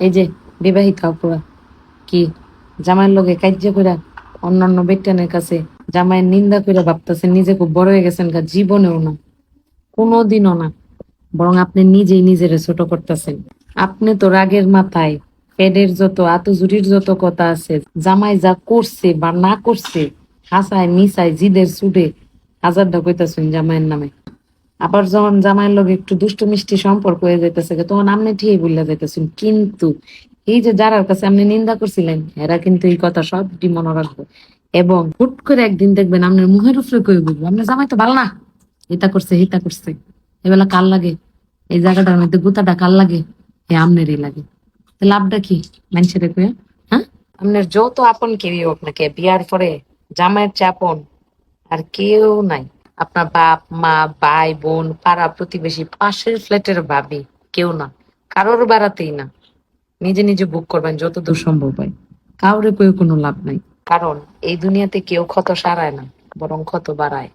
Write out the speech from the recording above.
এই যে বিবাহিত অপরা কি? জামাইয়ের লোকে কার্য করে অন্যান্য বেটানের কাছে জামাইয়ের নিন্দা করে ভাবতেছেন, নিজে খুব বড় হয়ে গেছেন গা, জীবনেও না। কোনোদিনও না। বরং আপনি নিজেই নিজেরে ছোট করতেছেন। আপনি তো রাগের মাথায় পেডের যত আতজুরির যত কথা আছে, জামাই যা করছে বা না করছে, হাসায় মিসায় জিদের সুডে হাজারটা কইতাছেন জামাইয়ের নামে। আবার যখন জামাইয়ের লোক একটু দুষ্ট মিষ্টি সম্পর্ক হয়ে যাইতেছে তখন আপনি ঠিকই বললে যাইতেছেন কিন্তু এই যে যারার কাছে আপনি নিন্দা করছিলেন, এরা কিন্তু এই কথা সবটি মনে রাখবে এবং হুট করে একদিন দেখবেন আপনার মুখের উপরে কই বলব আপনার জামাই তো ভালো না, এটা করছে হিতা করছে। এবেলা কাল লাগে? এই জায়গাটার মধ্যে গুতাটা কাল লাগে? এ আমনেরই লাগে। লাভটা কি মানুষের কয়ে হ্যাঁ? আপনার যত আপন কেউই হোক না কে বিয়ার পরে জামাইয়ের চাপন আর কেউ নাই। আপনার বাপ, মা, ভাই, বোন, পাড়া প্রতিবেশী, পাশের ফ্ল্যাটের ভাবি, কেউ না। কারোর বাড়াতেই না। নিজে নিজে বুক করবেন, যতদূর সম্ভব হয়। কাউরে কয়ে কোনো লাভ নাই। কারণ এই দুনিয়াতে কেউ ক্ষত সারায় না, বরং ক্ষত বাড়ায়।